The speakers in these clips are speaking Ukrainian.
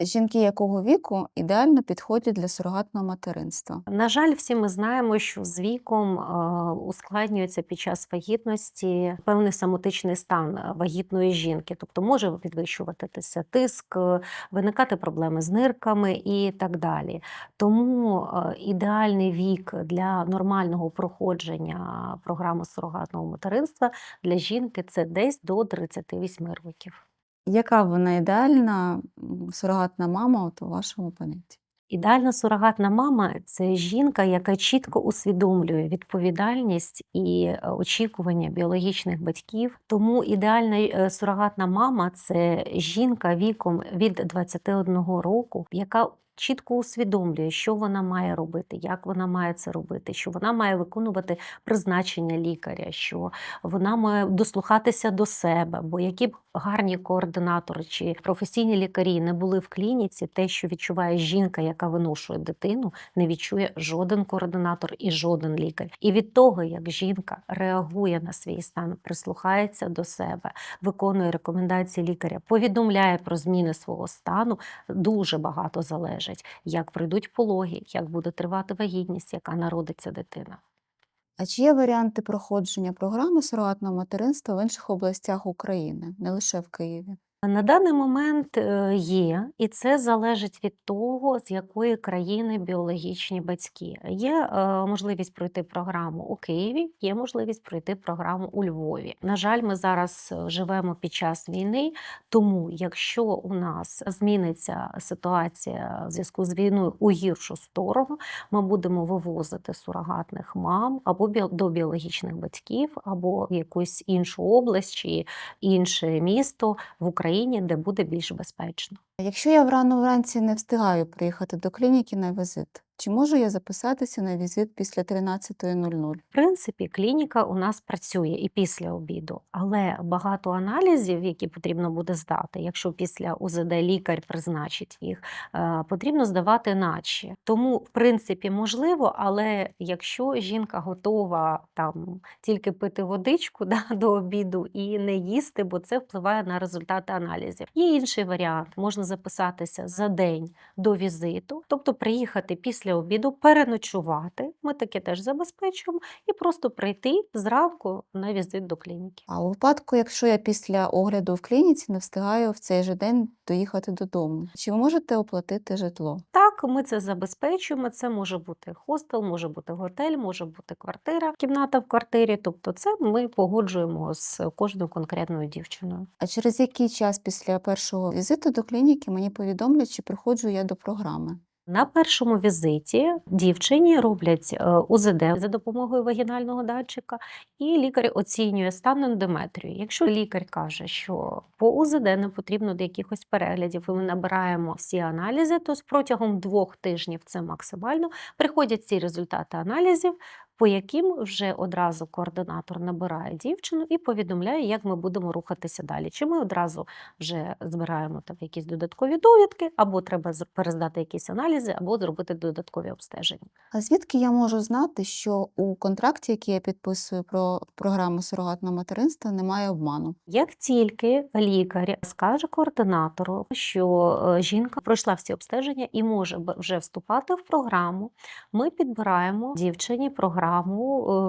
Жінки якого віку ідеально підходять для сурогатного материнства? На жаль, всі ми знаємо, що з віком ускладнюється під час вагітності певний самотичний стан вагітної жінки, тобто може підвищуватися тиск, е, виникати проблеми з нирками і так далі. Тому ідеальний вік для нормального проходження програми сурогатного материнства для жінки це десь до 38 років. Яка вона ідеальна сурогатна мама от у вашому понятті? Ідеальна сурогатна мама це жінка, яка чітко усвідомлює відповідальність і е, очікування біологічних батьків. Тому ідеальна е, сурогатна мама це жінка віком від 21 року, яка чітко усвідомлює, що вона має робити, як вона має це робити, що вона має виконувати призначення лікаря, що вона має дослухатися до себе, бо які б гарні координатори чи професійні лікарі не були в клініці, те, що відчуває жінка, яка виношує дитину, не відчує жоден координатор і жоден лікар. І від того, як жінка реагує на свій стан, прислухається до себе, виконує рекомендації лікаря, повідомляє про зміни свого стану, дуже багато залежить, як пройдуть пологи, як буде тривати вагітність, яка народиться дитина. А чи є варіанти проходження програми сурогатного материнства в інших областях України, не лише в Києві? На даний момент е, є, і це залежить від того, з якої країни біологічні батьки. Є е, можливість пройти програму у Києві, є можливість пройти програму у Львові. На жаль, ми зараз е, живемо під час війни, тому якщо у нас зміниться ситуація в зв'язку з війною у гіршу сторону, ми будемо вивозити сурогатних мам або до біологічних батьків, або в якусь іншу область чи інше місто в Україні, де буде більш безпечно. Якщо я врано вранці не встигаю приїхати до клініки на візит, чи можу я записатися на візит після 13.00? В принципі, клініка у нас працює і після обіду, але багато аналізів, які потрібно буде здати, якщо після УЗД лікар призначить їх, е, потрібно здавати наче. Тому, в принципі, можливо, але якщо жінка готова там тільки пити водичку да, до обіду і не їсти, бо це впливає на результати аналізів. Є інший варіант: можна записатися за день до візиту, тобто приїхати після обіду, переночувати. Ми таке теж забезпечуємо, і просто прийти зранку на візит до клініки. А у випадку, якщо я після огляду в клініці не встигаю в цей же день доїхати додому, чи ви можете оплатити житло? Так, ми це забезпечуємо. Це може бути хостел, може бути готель, може бути квартира, кімната в квартирі. Тобто, це ми погоджуємо з кожною конкретною дівчиною. А через який час після першого візиту до клініки мені повідомлять, чи приходжу я до програми? На першому візиті дівчині роблять е, УЗД за допомогою вагінального датчика, і лікар оцінює стан ендометрію. Якщо лікар каже, що по УЗД не потрібно до якихось переглядів, і ми набираємо всі аналізи, то протягом двох тижнів це максимально приходять ці результати аналізів. По яким вже одразу координатор набирає дівчину і повідомляє, як ми будемо рухатися далі. Чи ми одразу вже збираємо там якісь додаткові довідки, або треба перездати якісь аналізи, або зробити додаткові обстеження. А звідки я можу знати, що у контракті, який я підписую про програму сурогатного материнства, немає обману? Як тільки лікар скаже координатору, що е, жінка пройшла всі обстеження і може вже вступати в програму, ми підбираємо дівчині програму.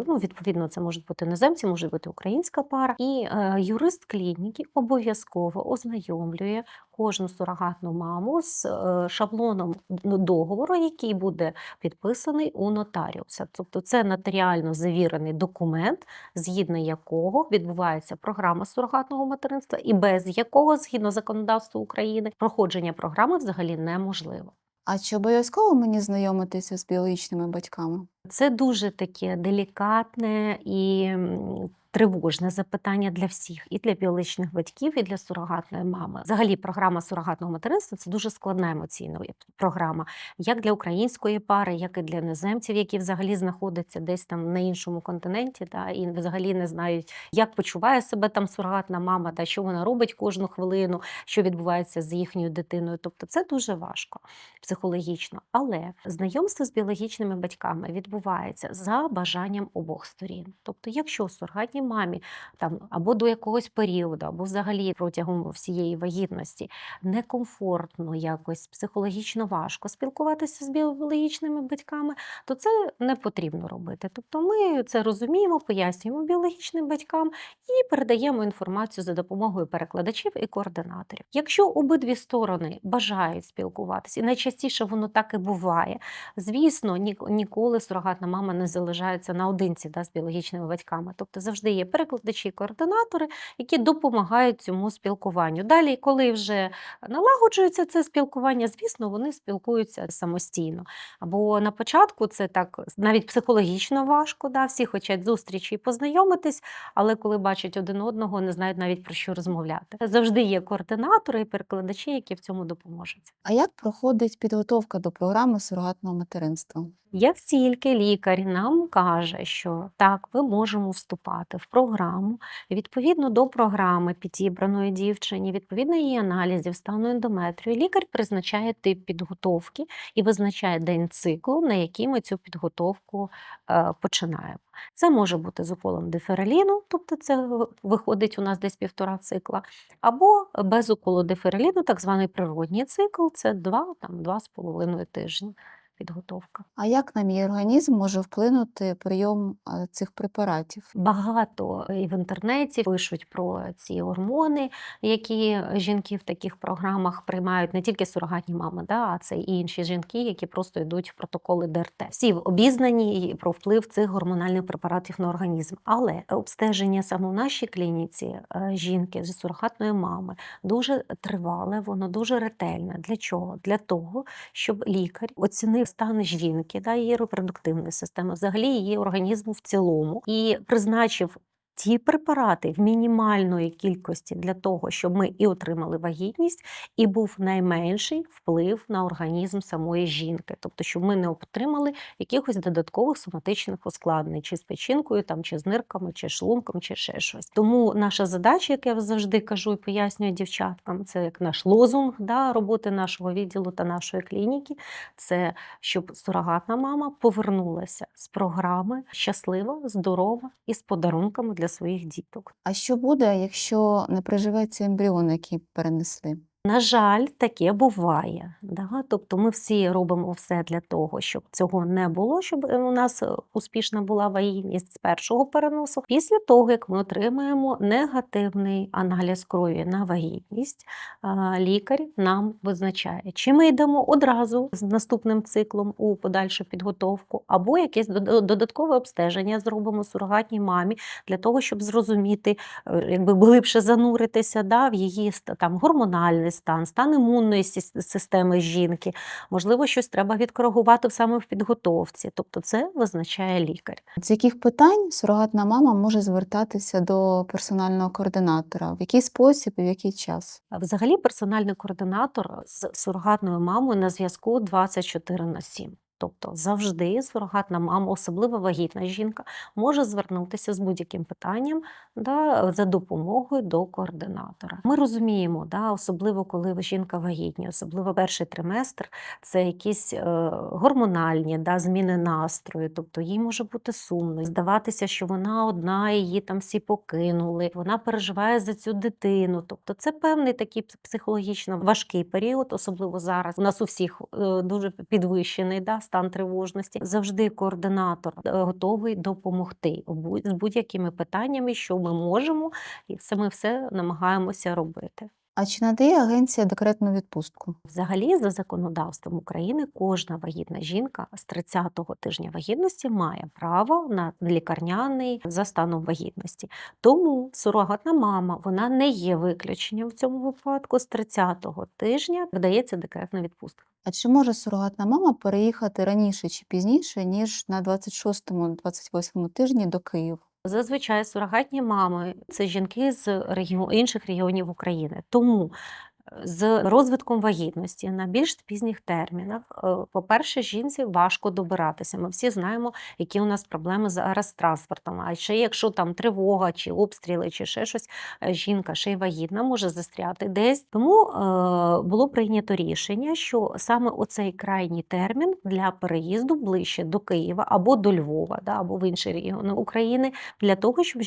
Е, Ну, відповідно, це можуть бути іноземці, може бути українська пара. І е, юрист клініки обов'язково ознайомлює кожну сурогатну маму з е, шаблоном договору, який буде підписаний у нотаріуса. Тобто, це нотаріально завірений документ, згідно якого відбувається програма сурогатного материнства, і без якого, згідно законодавства України, проходження програми взагалі неможливо. А чи обов'язково мені знайомитися з біологічними батьками? Це дуже таке делікатне і тривожне запитання для всіх, і для біологічних батьків, і для сурогатної мами. Взагалі, програма сурогатного материнства це дуже складна емоційна програма, як для української пари, як і для іноземців, які взагалі знаходяться десь там на іншому континенті, да, і взагалі не знають, як почуває себе там сурогатна мама, та що вона робить кожну хвилину, що відбувається з їхньою дитиною. Тобто це дуже важко психологічно. Але знайомство з біологічними батьками відбувається відбувається за бажанням обох сторін. Тобто, якщо сурогатній мамі там або до якогось періоду, або взагалі протягом всієї вагітності некомфортно, якось психологічно важко спілкуватися з біологічними батьками, то це не потрібно робити. Тобто ми це розуміємо, пояснюємо біологічним батькам і передаємо інформацію за допомогою перекладачів і координаторів. Якщо обидві сторони бажають спілкуватися, і найчастіше воно так і буває. Звісно, ні, ніколи сурогатна мама не залишається наодинці да, з біологічними батьками. Тобто завжди є перекладачі і координатори, які допомагають цьому спілкуванню. Далі, коли вже налагоджується це спілкування, звісно, вони спілкуються самостійно. Або на початку це так навіть психологічно важко, да, всі хочуть зустрічі і познайомитись, але коли бачать один одного, не знають навіть про що розмовляти. Завжди є координатори і перекладачі, які в цьому допоможуть. А як проходить підготовка до програми сурогатного материнства? Як тільки лікар нам каже, що так, ми можемо вступати в програму, відповідно до програми підібраної дівчині, відповідно її аналізів стану ендометрію, лікар призначає тип підготовки і визначає день циклу, на який ми цю підготовку е, починаємо. Це може бути з уколом дифераліну, тобто це виходить у нас десь півтора цикла, або без уколу дифераліну, так званий природній цикл, це два, там, два з половиною тижні підготовка. А як на мій організм може вплинути прийом е, цих препаратів? Багато і в інтернеті пишуть про ці гормони, які жінки в таких програмах приймають не тільки сурогатні мами, да, а це і інші жінки, які просто йдуть в протоколи ДРТ. Всі обізнані про вплив цих гормональних препаратів на організм. Але обстеження саме в нашій клініці е, жінки з сурогатної мами дуже тривале, воно дуже ретельне. Для чого? Для того, щоб лікар оцінив стан жінки, да, її репродуктивної системи, взагалі її організму в цілому, і призначив ті препарати в мінімальної кількості для того, щоб ми і отримали вагітність, і був найменший вплив на організм самої жінки, тобто, щоб ми не отримали якихось додаткових соматичних ускладнень, чи з печінкою, там, чи з нирками, чи шлунком, чи ще щось. Тому наша задача, як я завжди кажу і пояснюю дівчаткам, це як наш лозунг да, роботи нашого відділу та нашої клініки, це щоб сурогатна мама повернулася з програми щаслива, здорова і з подарунками для своїх діток. А що буде, якщо не приживеться ембріон, який перенесли? На жаль, таке буває. Да? Тобто ми всі робимо все для того, щоб цього не було, щоб у нас е, успішна була вагітність з першого переносу. Після того, як ми отримаємо негативний аналіз крові на вагітність, лікар нам визначає, чи ми йдемо одразу з наступним циклом у подальшу підготовку, або якесь додаткове обстеження зробимо сурогатній мамі для того, щоб зрозуміти, е, якби глибше зануритися да, в її там гормональний стан, стан імунної системи жінки. Можливо, щось треба відкоригувати саме в підготовці. Тобто, це визначає лікар. З яких питань сурогатна мама може звертатися до персонального координатора? В який спосіб і в який час? Взагалі, персональний координатор з сурогатною мамою на зв'язку 24 на 7. Тобто завжди сурогатна мама, особливо вагітна жінка, може звернутися з будь-яким питанням да, за допомогою до координатора. Ми розуміємо, да, особливо коли жінка вагітня, особливо перший триместр, це якісь е, гормональні да, зміни настрою, тобто їй може бути сумно, здаватися, що вона одна, її там всі покинули, вона переживає за цю дитину. Тобто це певний такий психологічно важкий період, особливо зараз. У нас у всіх е, дуже підвищений да, стан тривожності. Завжди координатор е, готовий допомогти з будь-якими питаннями, що ми можемо, і все ми все намагаємося робити. А чи надає агенція декретну відпустку? Взагалі, за законодавством України, кожна вагітна жінка з 30-го тижня вагітності має право на лікарняний за станом вагітності. Тому сурогатна мама вона не є виключенням в цьому випадку. З 30-го тижня видається декретна відпустка. А чи може сурогатна мама переїхати раніше чи пізніше, ніж на 26-28 тижні до Києва? Зазвичай сурогатні мами це жінки з регіон інших регіонів України. Тому з розвитком вагітності на більш пізніх термінах, е, по-перше, жінці важко добиратися. Ми всі знаємо, які у нас проблеми зараз з транспортом. А ще якщо там тривога чи обстріли, чи ще щось, е, жінка ще й вагітна може застряти десь. Тому е, було прийнято рішення, що саме оцей крайній термін для переїзду ближче до Києва або до Львова, да, або в інші регіони України, для того, щоб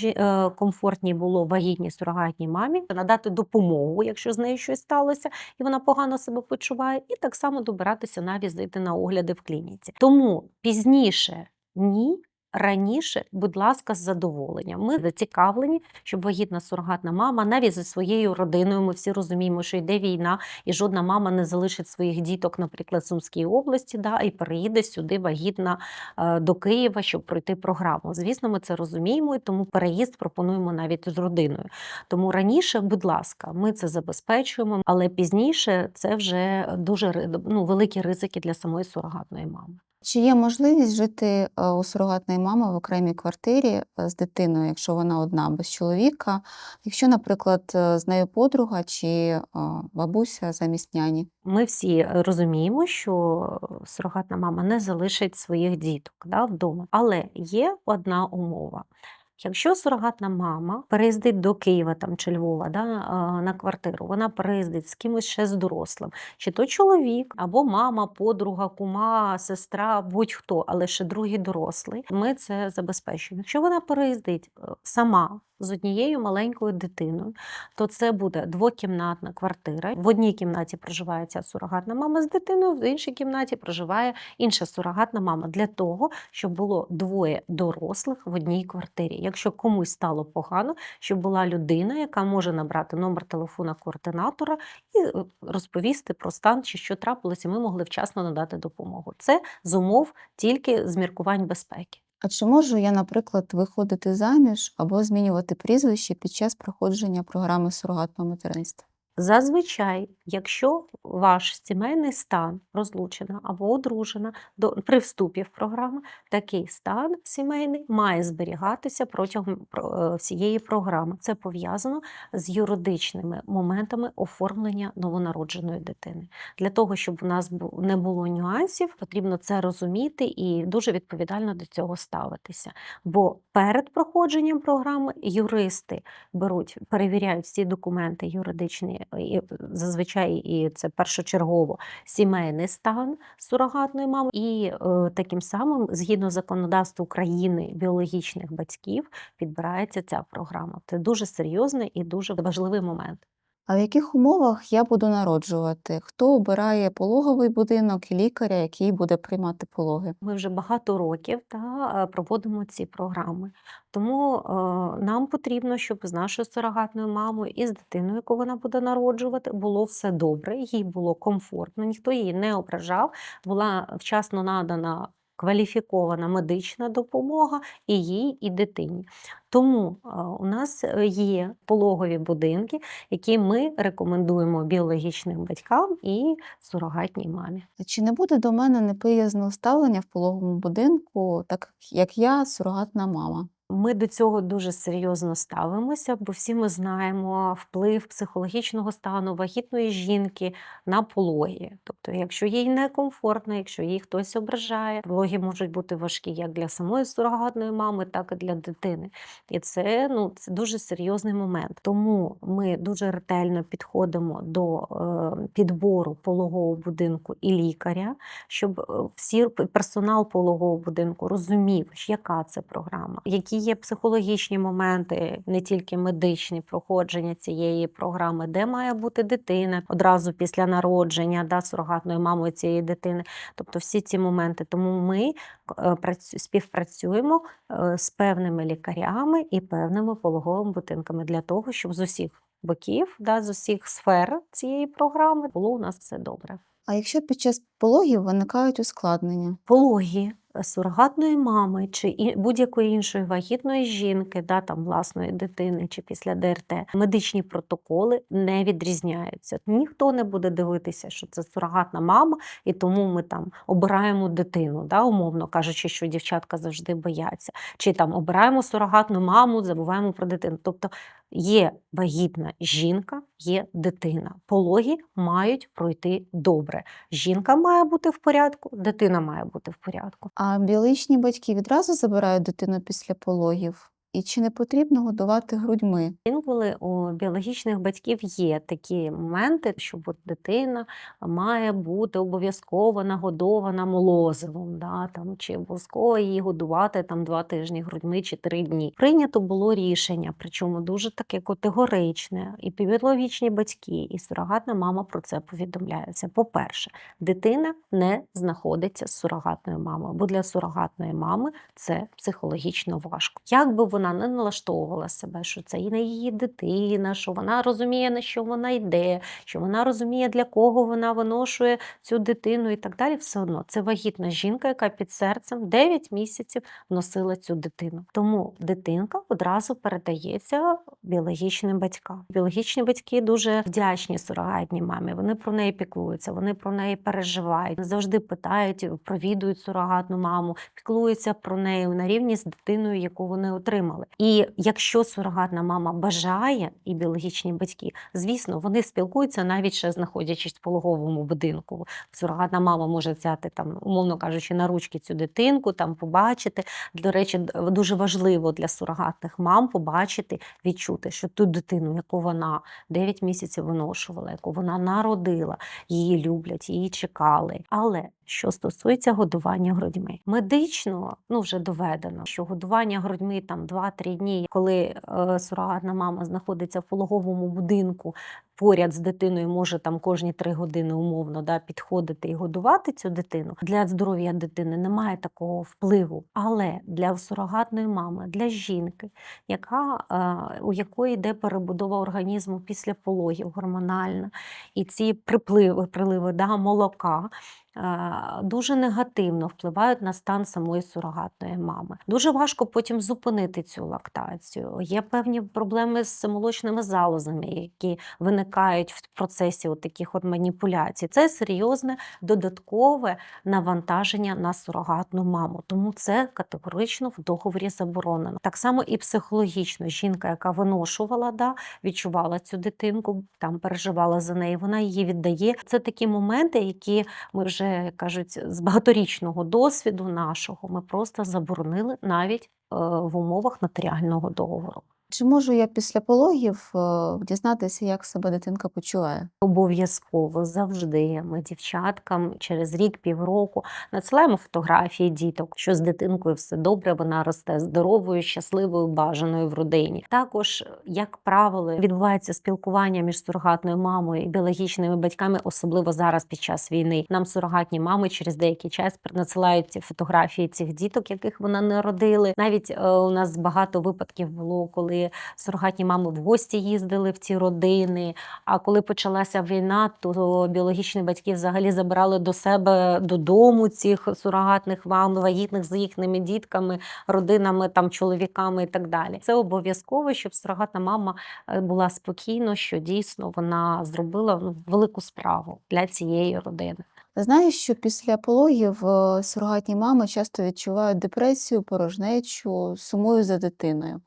комфортні було вагітній сурогатній мамі надати допомогу, якщо з нею щось сталося, і вона погано себе почуває, і так само добиратися на візити на огляди в клініці. Тому пізніше ні. Раніше, будь ласка, з задоволенням. Ми зацікавлені, щоб вагітна сурогатна мама навіть зі своєю родиною. Ми всі розуміємо, що йде війна, і жодна мама не залишить своїх діток, наприклад, в Сумській області, да, і переїде сюди вагітна е, до Києва, щоб пройти програму. Звісно, ми це розуміємо, і тому переїзд пропонуємо навіть з родиною. Тому раніше, будь ласка, ми це забезпечуємо, але пізніше це вже дуже ну, великі ризики для самої сурогатної мами. Чи є можливість жити е, у сурогатної мами в окремій квартирі е, з дитиною, якщо вона одна без чоловіка, якщо, наприклад, е, з нею подруга чи бабуся замість няні? Ми всі розуміємо, що сурогатна мама не залишить своїх діток да, вдома. Але є одна умова. Якщо сурогатна мама переїздить до Києва там, чи Львова да, на квартиру, вона переїздить з кимось ще з дорослим, чи то чоловік, або мама, подруга, кума, сестра, будь-хто, але ще другий дорослий, ми це забезпечуємо. Якщо вона переїздить е, сама з однією маленькою дитиною, то це буде двокімнатна квартира. В одній кімнаті проживає ця сурогатна мама з дитиною, в іншій кімнаті проживає інша сурогатна мама для того, щоб було двоє дорослих в одній квартирі. Якщо комусь стало погано, щоб була людина, яка може набрати номер телефона координатора і е, розповісти про стан чи що трапилося, ми могли вчасно надати допомогу. Це з умов тільки з міркувань безпеки. А чи можу я, наприклад, виходити заміж або змінювати прізвище під час проходження програми сурогатного материнства? Зазвичай, якщо ваш сімейний стан розлучена або одружена до при вступі в програму, такий стан сімейний має зберігатися протягом е, всієї програми. Це пов'язано з юридичними моментами оформлення новонародженої дитини. Для того, щоб у нас не було нюансів, потрібно це розуміти і дуже відповідально до цього ставитися. Бо перед проходженням програми юристи беруть, перевіряють всі документи юридичні, і зазвичай і це першочергово сімейний стан сурогатної мами, і е, таким самим, згідно законодавства України біологічних батьків, підбирається ця програма. Це дуже серйозний і дуже важливий момент. А в яких умовах я буду народжувати? Хто обирає пологовий будинок і лікаря, який буде приймати пологи? Ми вже багато років та е, проводимо ці програми. Тому е, нам потрібно, щоб з нашою сурогатною мамою і з дитиною, яку вона буде народжувати, було все добре, їй було комфортно, ніхто її не ображав, була вчасно надана. Кваліфікована медична допомога і їй, і дитині. Тому у нас е, є пологові будинки, які ми рекомендуємо біологічним батькам і сурогатній мамі. Чи не буде до мене неприязного ставлення в пологовому будинку, так як я сурогатна мама? Ми до цього дуже серйозно ставимося, бо всі ми знаємо вплив психологічного стану вагітної жінки на пологи. Тобто, якщо їй некомфортно, якщо їй хтось ображає, пологи можуть бути важкі як для самої сурогатної мами, так і для дитини. І це ну це дуже серйозний момент. Тому ми дуже ретельно підходимо до е, підбору пологового будинку і лікаря, щоб е, всі персонал пологового будинку розумів, яка це програма, які є психологічні моменти, не тільки медичні проходження цієї програми, де має бути дитина одразу після народження, да, сурогатною мамою цієї дитини. Тобто всі ці моменти. Тому ми е, працю- співпрацюємо е, з певними лікарями і певними пологовими будинками для того, щоб з усіх боків, да, з усіх сфер цієї програми було у нас все добре. А якщо під час пологів виникають ускладнення? пологі е, сурогатної мами чи будь-якої іншої вагітної жінки, да, там, власної дитини чи після ДРТ, медичні протоколи не відрізняються. Ніхто не буде дивитися, що це сурогатна мама, і тому ми там обираємо дитину, да, умовно кажучи, що дівчатка завжди бояться. Чи там обираємо сурогатну маму, забуваємо про дитину. Тобто Є вагітна жінка, є дитина. Пологи мають пройти добре. Жінка має бути в порядку, дитина має бути в порядку. А біологічні батьки відразу забирають дитину після пологів? І чи не потрібно годувати грудьми? Інколи у біологічних батьків є такі моменти, що дитина має бути обов'язково нагодована молозивом, да, там, чи обов'язково її годувати там, два тижні грудьми чи три дні. Прийнято було рішення, причому дуже таке категоричне. І біологічні батьки, і сурогатна мама про це повідомляються. По-перше, дитина не знаходиться з сурогатною мамою, бо для сурогатної мами це психологічно важко. Як би вона не налаштовувала себе, що це і не її дитина, що вона розуміє, на що вона йде, що вона розуміє, для кого вона виношує цю дитину і так далі, все одно це вагітна жінка, яка під серцем 9 місяців носила цю дитину. Тому дитинка одразу передається біологічним батькам. Біологічні батьки дуже вдячні сурогатній мамі. Вони про неї піклуються, вони про неї переживають, завжди питають, провідують сурогатну маму, піклуються про неї на рівні з дитиною, яку вони отримали. І якщо сурогатна мама бажає, і біологічні батьки, звісно, вони спілкуються навіть ще знаходячись в пологовому будинку. Сурогатна мама може взяти там, умовно кажучи, на ручки цю дитинку, там побачити. До речі, дуже важливо для сурогатних мам побачити, відчути, що ту дитину, яку вона 9 місяців виношувала, яку вона народила, її люблять, її чекали. Але що стосується годування грудьми, медично ну вже доведено, що годування грудьми там 2-3 дні, коли е, сурогатна мама знаходиться в пологовому будинку. Поряд з дитиною може там кожні три години умовно да, підходити і годувати цю дитину. Для здоров'я дитини немає такого впливу. Але для сурогатної мами, для жінки, яка, е, у якої йде перебудова організму після пологів гормональна, і ці припливи, приливи да, молока. Дуже негативно впливають на стан самої сурогатної мами. Дуже важко потім зупинити цю лактацію. Є певні проблеми з молочними залозами, які виникають в процесі от таких от маніпуляцій. Це серйозне додаткове навантаження на сурогатну маму. Тому це категорично в договорі заборонено. Так само і психологічно. Жінка, яка виношувала, да, відчувала цю дитинку, там переживала за неї, вона її віддає. Це такі моменти, які ми вже як кажуть з багаторічного досвіду нашого. Ми просто заборонили навіть е, в умовах нотаріального договору. Чи можу я після пологів е, дізнатися, як себе дитинка почуває? Обов'язково завжди ми дівчаткам через рік, півроку надсилаємо фотографії діток, що з дитинкою все добре, вона росте здоровою, щасливою, бажаною в родині. Також, як правило, відбувається спілкування між сурогатною мамою і біологічними батьками, особливо зараз під час війни. Нам сурогатні мами через деякий час надсилають фотографії цих діток, яких вона народили. Навіть е, у нас багато випадків було, коли сурогатні мами в гості їздили в ці родини. А коли почалася війна, то біологічні батьки взагалі забирали до себе додому цих сурогатних мам, вагітних з їхніми дітками, родинами, там чоловіками і так далі. Це обов'язково, щоб сурогатна мама е, була спокійна, що дійсно вона зробила ну, велику справу для цієї родини. Знаю, що після пологів е, сурогатні мами часто відчувають депресію, порожнечу, сумують за дитиною.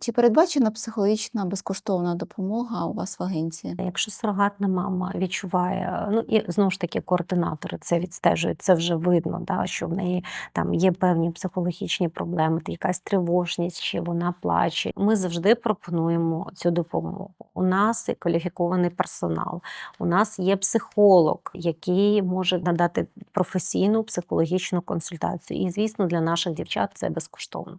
Чи передбачена психологічна безкоштовна допомога у вас в агенції? Якщо сурогатна мама відчуває, ну і знову ж таки координатори це відстежують, це вже видно, да, що в неї там є певні психологічні проблеми, якась тривожність, чи вона плаче. Ми завжди пропонуємо цю допомогу. У нас є кваліфікований персонал, у нас є психолог, який може надати професійну психологічну консультацію. І, звісно, для наших дівчат це безкоштовно.